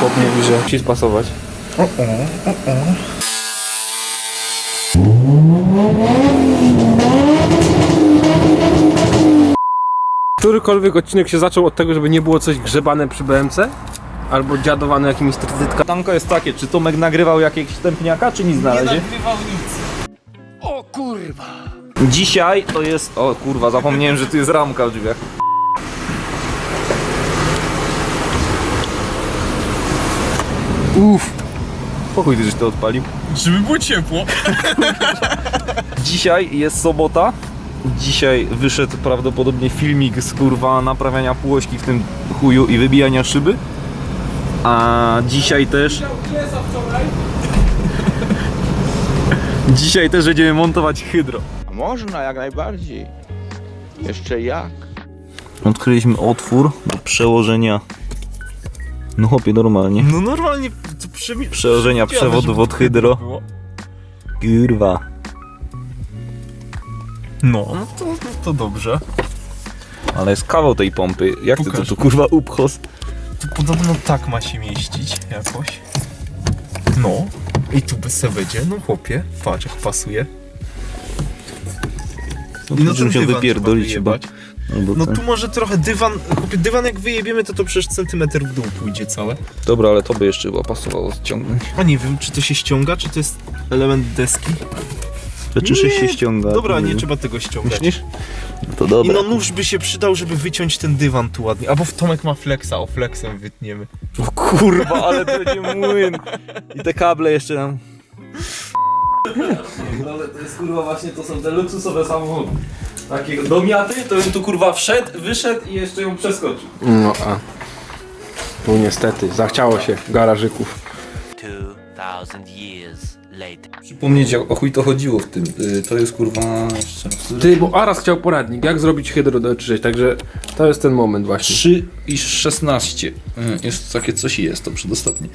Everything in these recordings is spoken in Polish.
Chłop mówi, że musi spasować. Którykolwiek odcinek się zaczął od tego, żeby nie było coś grzebane przy BMC? Albo dziadowane jakimiś trytytkami. Pytanko jest takie, czy Tomek nagrywał jakiegoś tępniaka, czy nic na razie? nagrywał nic. O kurwa. Dzisiaj to jest... O kurwa, zapomniałem, że tu jest ramka w drzwiach. Uff. Pokój ty, żeś to odpalił. Żeby było ciepło. Dzisiaj jest sobota. Dzisiaj wyszedł prawdopodobnie filmik z kurwa naprawiania półośki w tym chuju i wybijania szyby. A dzisiaj też... Dzisiaj też będziemy montować hydro. Można, jak najbardziej. Jeszcze jak. Odkryliśmy otwór do przełożenia. No chłopie, normalnie. No normalnie Przełożenia przewodów od hydro. było. Kurwa. No, no to, no to dobrze. Ale jest kawał tej pompy. Jak ty to Pokaż. tu kurwa upchos? To podobno tak ma się mieścić jakoś. No. I tu by se będzie, no chłopie, patrz jak pasuje. No, no to się wypierdolić chyba. No ten. tu może trochę dywan, dywan jak wyjebiemy to to przecież centymetr w dół pójdzie całe. Dobra, ale to by jeszcze chyba pasowało ściągnąć. A nie wiem, czy to się ściąga, czy to jest element deski. Rzeczy Nie, się ściąga. Dobra, to nie trzeba tego ściągać. Myślisz? No to I dobra. no nóż by się przydał, żeby wyciąć ten dywan tu ładnie. Albo w Tomek ma flexa, o flexem wytniemy. O kurwa, ale to będzie młyn. I te kable jeszcze nam. Ale to jest kurwa właśnie, to są te luksusowe samochody. Takiego domiaty, to bym tu kurwa wszedł, wyszedł i jeszcze ją przeskoczył. No a. No niestety, zachciało się garażyków. 2,000 years. Przypomnieć o chuj to chodziło w tym. Y, To jest kurwa... jeszcze raz. Ty, bo Aras chciał poradnik, jak zrobić hydro do 3 także to jest ten moment właśnie. 3 i 16. Y, Jest takie coś jest, to przedostatnie.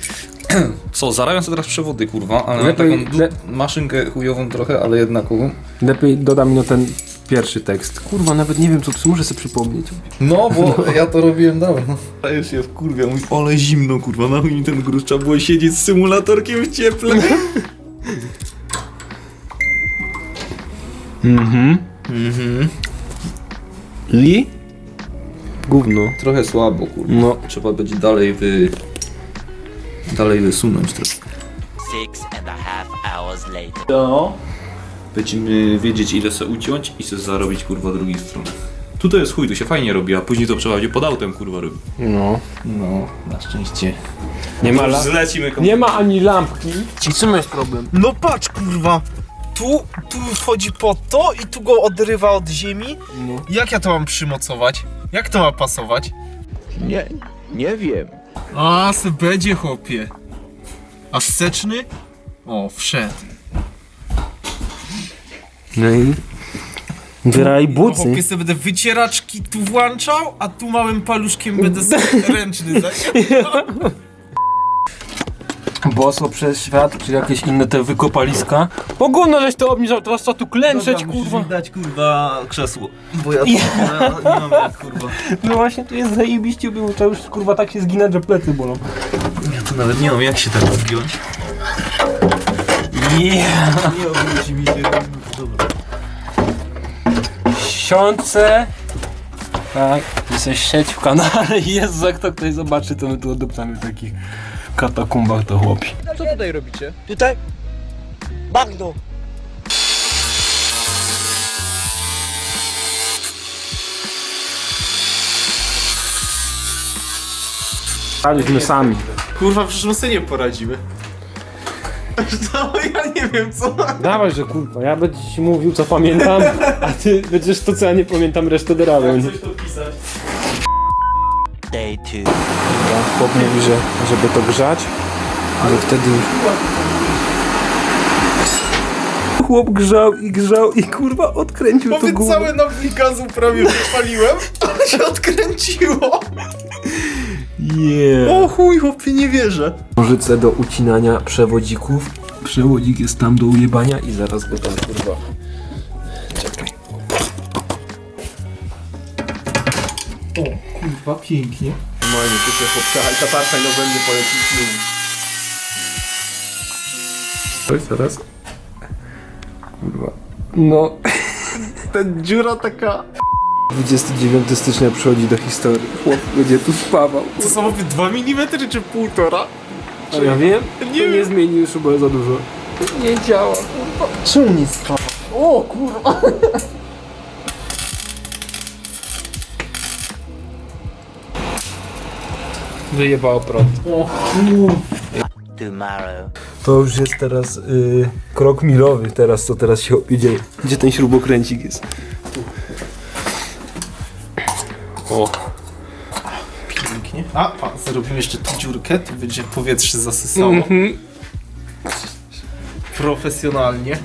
Co, zarabiam sobie teraz przewody, kurwa, ale Lepiej- mam taką du- le- maszynkę chujową trochę, ale jednakową. Lepiej dodam no ten pierwszy tekst. Kurwa, nawet nie wiem co to muszę sobie przypomnieć. No, bo ja to robiłem dawno. A już się wkurwia, mój ale zimno, kurwa, na mi ten gruz, trzeba było siedzieć z symulatorkiem w cieple. Mhm. Mhm. Li? Gówno. Trochę słabo, kurwa. No. Trzeba będzie dalej wy... dalej wysunąć trochę. Six and a half hours later. No. Będziemy wiedzieć ile se uciąć i se zarobić kurwa drugiej strony. Tutaj jest chuj, tu się fajnie robi, a później to trzeba będzie pod autem kurwa robi. No. No, na szczęście. Nie ma, la- Zlecimy komuś. nie ma ani lampki. I czym jest problem? No patrz kurwa! Tu, tu wchodzi pod to i tu go odrywa od ziemi. No. Jak ja to mam przymocować? Jak to ma pasować? Nie, nie wiem. A, se będzie chłopie. A wsteczny? O, wszedł. No i... Graj No, bucy. chłopie, sobie będę wycieraczki tu włączał, a tu małym paluszkiem będę sobie ręczny zajmował. Boso przez świat, czy jakieś inne te wykopaliska. Po gówno żeś to obniżał, teraz trzeba tu klęczeć, kurwa. dać kurwa krzesło, bo ja to, ja nie mam jak kurwa. No właśnie, tu jest zajebiście było, trzeba już kurwa tak się zginać, że plecy bolą. Ja to nawet nie wiem jak się tak zgiąć. Yeah. Nie obróci mi się. Dobra. Siące. Tak, jesteś sieć w kanale Jezu, jak to ktoś zobaczy, to my tu odupcamy w takich katakumbach to chłopi. Co tutaj robicie? Tutaj bagno. Staliśmy sami. Kurwa, przecież my sobie nie poradzimy. No, ja nie wiem co. Dawaj, że kurwa, ja będę ci mówił co pamiętam, a ty będziesz to co ja nie pamiętam resztę dorabiał. nie? Day two. Chłop mówi, że żeby to grzać, że wtedy... Chłop grzał i grzał i kurwa odkręcił to Powiedz gówno. całe nawlikazu prawie wypaliłem, ale się odkręciło. Yeah. O chuj, chłopie, nie wierzę. Nożyce do ucinania przewodzików. Przewodzik jest tam do ujebania i zaraz go tam kurwa. Czekaj. O kurwa, pięknie. Normalnie, tu się chłopca, tatarka i będę polecić film. Coś teraz? Kurwa. No. Ta dziura taka... 29 stycznia przychodzi do historii. Chłop będzie tu spawał. To są 2 mm czy 1,5? A ja wiem, nie to nie zmieni już chyba za dużo. Nie działa, kurwa. Czemu nie spawa? O kurwa. Wyjebało prąd. Tomorrow. To już jest teraz y, krok milowy, teraz co teraz się dzieje. Gdzie ten śrubokręcik jest? O, Pięknie. A, pan, zrobimy jeszcze tę dziurkę, tu będzie powietrze zasysało. Mhm. Profesjonalnie.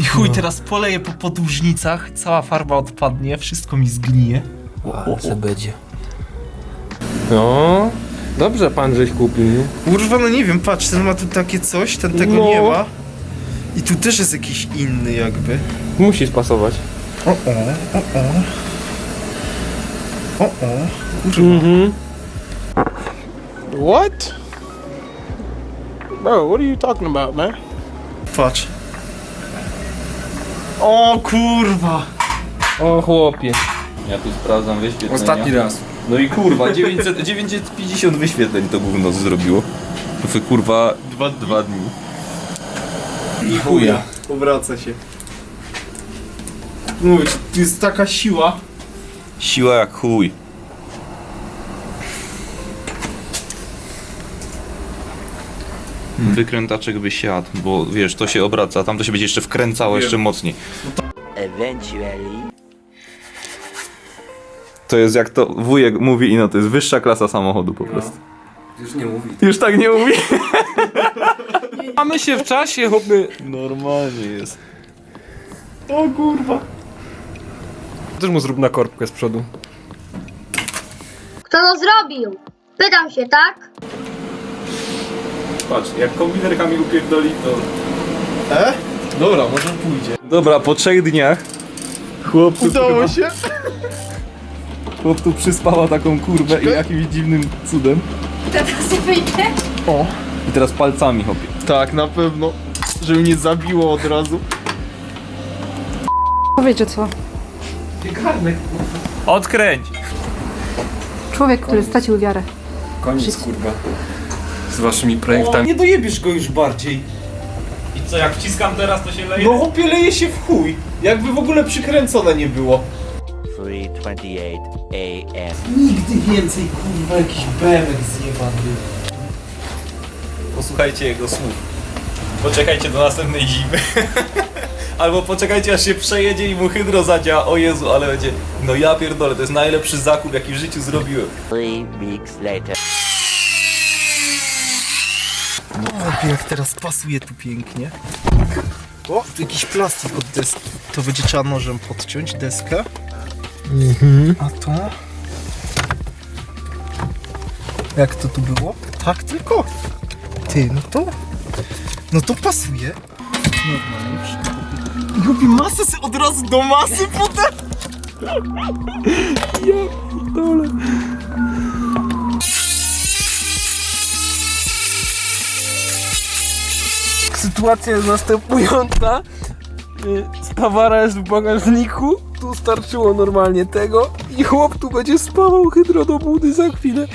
I chuj, teraz poleję po podłużnicach, cała farba odpadnie, wszystko mi zgnije. se będzie. No, dobrze pan żeś kupił, nie? Kurwa, no nie wiem, patrz, ten ma tu takie coś, ten tego No. nie ma. I tu też jest jakiś inny jakby. Musi spasować. O, o, o, o. O, o. Kurwa. Mhm. What? Bro, what are you talking about, man? Patrz. O kurwa! O chłopie. Ja tu sprawdzam wyświetlenia. Ostatni raz. No i kurwa, 900, 950 wyświetleń to gówno zrobiło. To kurwa dwa, dwa dni. I chuja. Obraca się. Mówię ci, tu jest taka siła. Siła jak chuj. Wykrętaczek by siadł, bo wiesz, to się obraca, tam to się będzie jeszcze wkręcało jeszcze mocniej. Eventually. To jest jak to wujek mówi i no to jest wyższa klasa samochodu po prostu. Już nie mówi. Już tak nie mówi? Mamy się w czasie, chłopy. Normalnie jest. O kurwa. Też mu zrób na korbkę z przodu. Kto to zrobił? Pytam się, tak? Patrz, jak kombinerkami upierdoli to... E? Dobra, może pójdzie. Dobra, po trzech dniach chłop tu, Udało kurwa, się? chłop tu przyspała taką kurwę i jakimś dziwnym cudem. Teraz wyjdzie. O. I teraz palcami hopie. Tak, na pewno. Żeby nie zabiło od razu. Wiecie co? Odkręć! Człowiek, który stracił wiarę. Koniec, kurwa. Z waszymi projektami. Nie dojebiesz go już bardziej. I co, jak wciskam teraz to się leje? No chłopie leje się w chuj. Jakby w ogóle przykręcone nie było. 3:28 a.m. Nigdy więcej kurwa jakiś bemek zjebany. Posłuchajcie jego słów. Poczekajcie do następnej zimy. Albo poczekajcie aż się przejedzie i mu hydro zadziała. O Jezu, ale będzie... No ja pierdolę, to jest najlepszy zakup jaki w życiu zrobiłem. Three weeks later. O, jak teraz pasuje tu pięknie. O, tu jakiś plastik od deski. To będzie trzeba nożem podciąć deskę. A to? Jak to tu było? Tak tylko? Ty, no to... No to pasuje. Normalnie wszystko. I robi masę od razu do masy potem. Sytuacja jest następująca. Y, Spawara jest w bagażniku. Tu starczyło normalnie tego. I chłop tu będzie spawał hydro do budy za chwilę.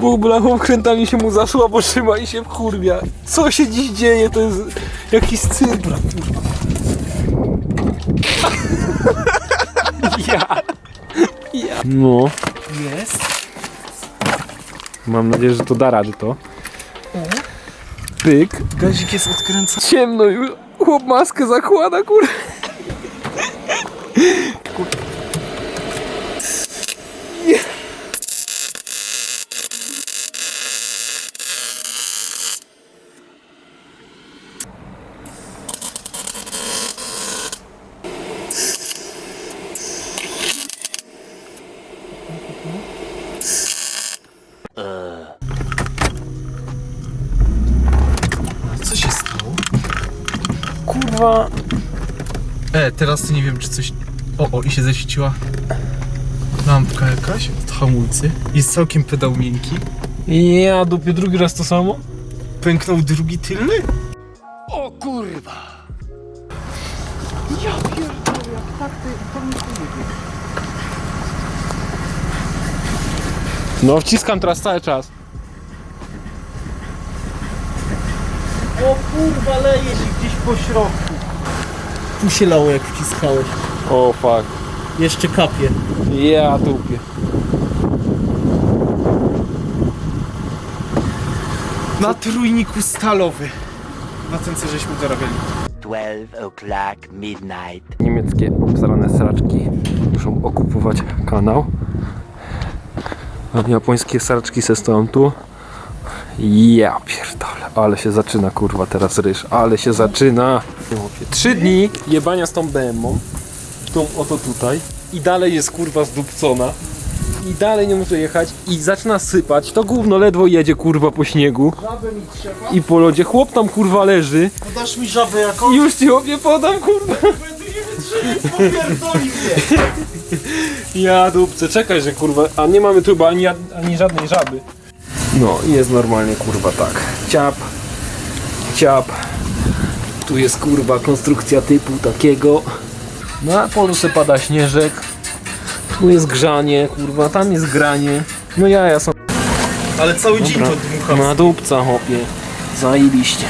Bo blachą krętami się mu zasłabo trzyma i się wkurwia. Co się dziś dzieje? To jest jakiś cyrk. ja. Ja. No. Jest. Mam nadzieję, że to da radę to. Pyk. Gazik jest odkręcony. Ciemno już. Chłop maskę zakłada, kur... Co się stało? Kurwa. E, teraz nie wiem, czy coś... O, o, i się zaświeciła lampka jakaś. O, hamulcy. Jest całkiem pedał miękki. Ja dupie drugi raz to samo? Pęknął drugi tylny? No wciskam teraz cały czas. O kurwa, leje się gdzieś po środku. Tu się lało jak wciskałeś. O fuck. Jeszcze kapie. Ja dupie. Na trójniku stalowy. Na ten co żeśmy dorabiali. 12 o'clock midnight. Niemieckie obsrane sraczki muszą okupować kanał. A japońskie sraczki se stoją tu. Ja pierdolę, ale się zaczyna kurwa teraz ryż, ale się zaczyna. Trzy dni jebania z tą BMW, tą oto tutaj i dalej jest kurwa zdupcona. I dalej nie może jechać i zaczyna sypać, to gówno ledwo jedzie kurwa po śniegu i po lodzie. Chłop tam kurwa leży Podasz mi żabę jaką? i już ci obie podam kurwa. Popierdoli mnie. Ja dupce, czekaj, że kurwa, a nie mamy tu chyba ani, ani żadnej żaby. No, jest normalnie kurwa tak. Ciap, ciap. Tu jest kurwa konstrukcja typu takiego. Na polu se pada śnieżek. Tu jest grzanie, kurwa, tam jest granie. No ja, ja są Ale cały dzień to dmucham. na dupca hopie. Zajebiście.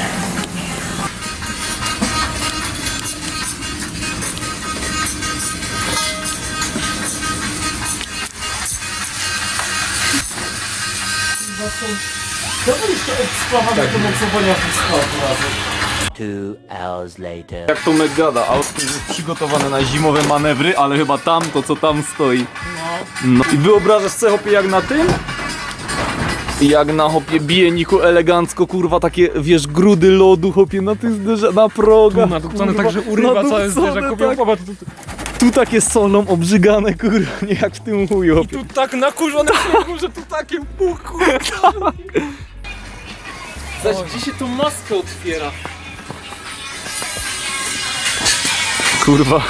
Sprawa do nocowania w razem. Two hours later. Jak Tomek gada, autko jest przygotowane na zimowe manewry, ale chyba tam to co tam stoi. No. I wyobrażasz sobie hopie jak na tym? Jak na hopie bijeniku elegancko, kurwa, takie, wiesz, grudy lodu, hopie, na tych zderza, na progach. Nadupcone kurwa, tak, że urywa całe nadupcone, zderzak. Hopie, tak. popatrz, tu, tu, Tu takie solą obrzygane, kurwa, nie jak w tym chuju, hopie. tu tak nakurzone w śniegu, że tu takie puch, kurwa. Zaś gdzie się tą maskę otwiera? Kurwa.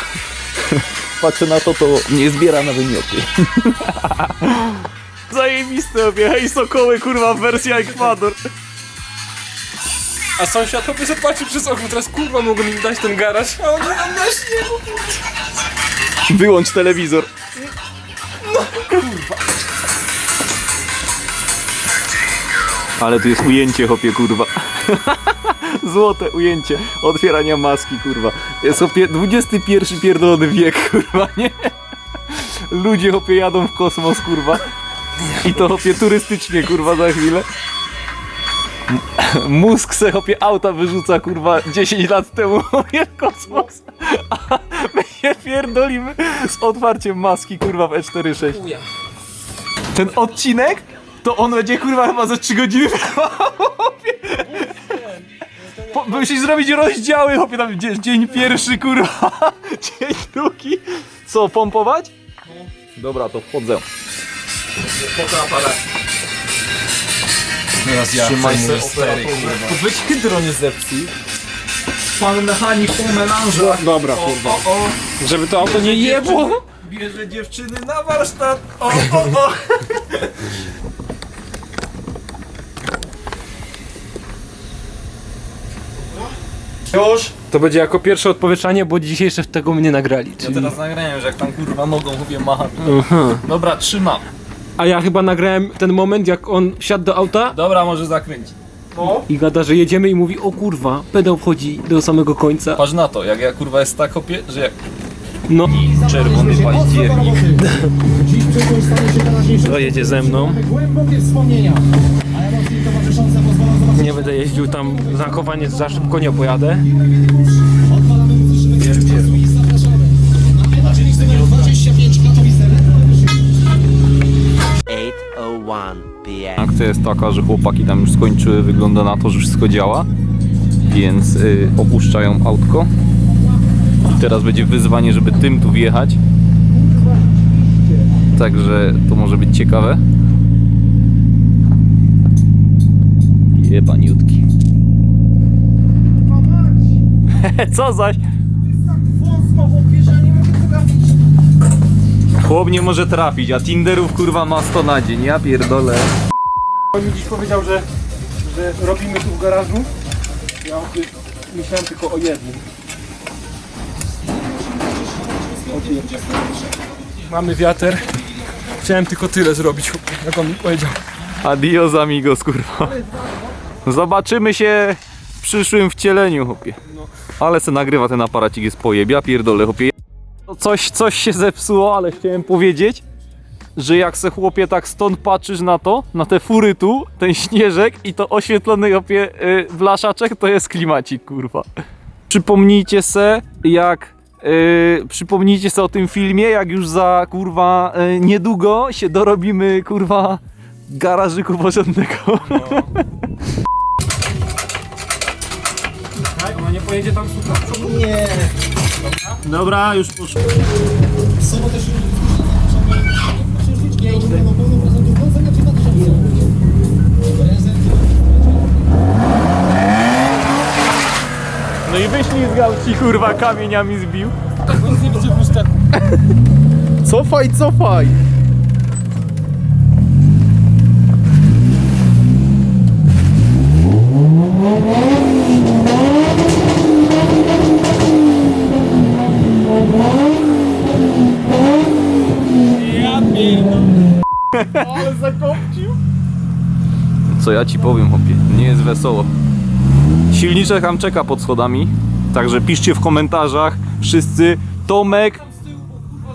Patrzę na to, to nie zbiera na wymioty. Zajebiste obie, hej sokoły, kurwa, wersja Ekwador. A sąsiad chłopie sobie patrzy przez okno, teraz kurwa mogą mi dać ten garaż, a oni tam na śniegu. Wyłącz telewizor. Ale tu jest ujęcie, hopie, kurwa. Złote ujęcie otwierania maski, kurwa. Jest hopie 21 pierdolony wiek, kurwa, nie? Ludzie, hopie, jadą w kosmos, kurwa. I to, hopie, turystycznie, kurwa, za chwilę. M- Mózg se, hopie, auta wyrzuca, kurwa, 10 lat temu, hopie, w kosmos. A my się pierdolimy z otwarciem maski, kurwa, w E E46. Uja. Ten odcinek, to on będzie kurwa chyba za 3 godziny po, Musisz zrobić rozdziały, chłopie, tam dzie- dzień pierwszy, kurwa, dzień drugi. Co, pompować? Dobra, to wchodzę. Teraz ja Trzymaj se To weź hydro nie zepsuj. Pan mechanik po melanżach. Dobra, kurwa. Żeby to auto nie jebło. Bierze dziewczyny na warsztat. O, o, o. Już? To będzie jako pierwsze odpowieczanie, bo dzisiaj jeszcze tego nie nagrali. Ja Czyli... teraz nagrałem, że jak tam kurwa nogą chłopie macha. Dobra, trzymam. A ja chyba nagrałem ten moment, jak on wsiadł do auta Dobra, może zakręci. i gada, że jedziemy i mówi, o kurwa, pedał wchodzi do samego końca. Patrz na to, jak ja kurwa jest tak hopie, że jak No, czerwony październik. to jedzie ze mną. Nie będę jeździł tam znakowanie, za szybko nie opojadę. 8:01 p.m. Akcja jest taka, że chłopaki tam już skończyły, wygląda na to, że wszystko działa, więc y, opuszczają autko. I teraz będzie wyzwanie, żeby tym tu wjechać. Także to może być ciekawe. nie mogę trafić. Chłop nie może trafić, a Tinderów kurwa ma 100 na dzień, ja pierdolę. On mi dziś powiedział, że, że robimy tu w garażu. Ja myślałem tylko o jednym. Mamy wiater. Chciałem tylko tyle zrobić, jak on mi powiedział. Adios amigos kurwa. Zobaczymy się w przyszłym wcieleniu, chłopie. Ale se nagrywa ten aparacik, jest pojeb, ja pierdolę, chłopie. Coś, coś się zepsuło, ale chciałem powiedzieć, że jak se chłopie tak stąd patrzysz na to, na te fury tu, ten śnieżek i to oświetlony chłopie y, blaszaczek, to jest klimacik, kurwa. Przypomnijcie se, jak Yy, przypomnijcie sobie o tym filmie, jak już za kurwa yy, niedługo się dorobimy kurwa garażyku porządnego. Ona nie pojedzie tam super. Nie. Dobra, już poszło. No i wyślizgał ci kurwa kamieniami zbił. Nic nie widzę w lusterku. Cofaj, cofaj. Co ja ci powiem, chłopie, nie jest wesoło. Silniczek tam czeka pod schodami, także piszcie w komentarzach wszyscy Tomek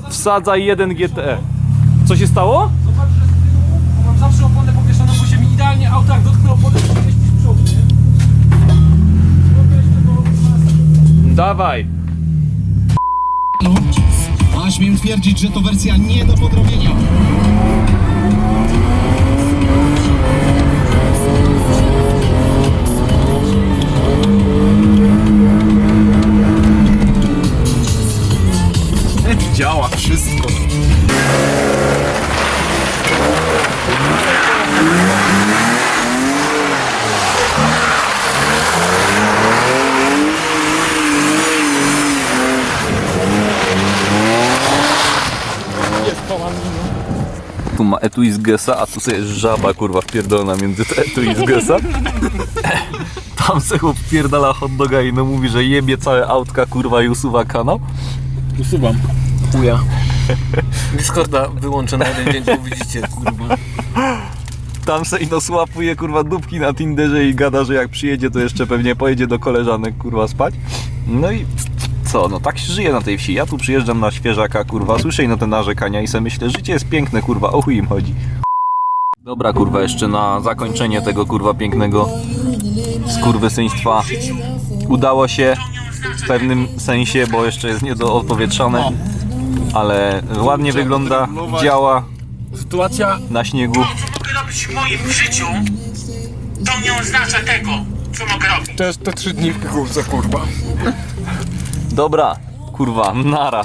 wsadza 1 GTE. Co się stało? Zobacz, że z tyłu, bo mam zawsze oponę powieszoną, bo się mi idealnie auto jak dotknę opony, to mieści z przodu, nie? Dawaj. A śmiem twierdzić, że to wersja nie do podrobienia. Działa wszystko. Tu ma etui z Gesa, a tu sobie żaba kurwa wpierdolona między te etui z Gesa. Tam se chłop wpierdala hot doga i no mówi, że jebie całe autka kurwa i usuwa kanał. Usuwam. Chuja. Discorda wyłączę na jeden dzień, bo widzicie, kurwa. Tam se ino słapuje kurwa dupki na Tinderze i gada, że jak przyjedzie to jeszcze pewnie pojedzie do koleżanek kurwa spać. No i co, no tak się żyje na tej wsi. Ja tu przyjeżdżam na świeżaka kurwa, słyszę ino te narzekania i sobie myślę, życie jest piękne kurwa, o chuj im chodzi. Dobra kurwa, jeszcze na zakończenie tego kurwa pięknego skurwysyństwa udało się w pewnym sensie, bo jeszcze jest niedoopowieczone, ale ładnie wygląda, działa Sytuacja na śniegu. mogę robić w moim życiu, to nie oznacza tego, co mogę robić. to jest te trzy dni w pigułce, kurwa. Dobra, kurwa, nara.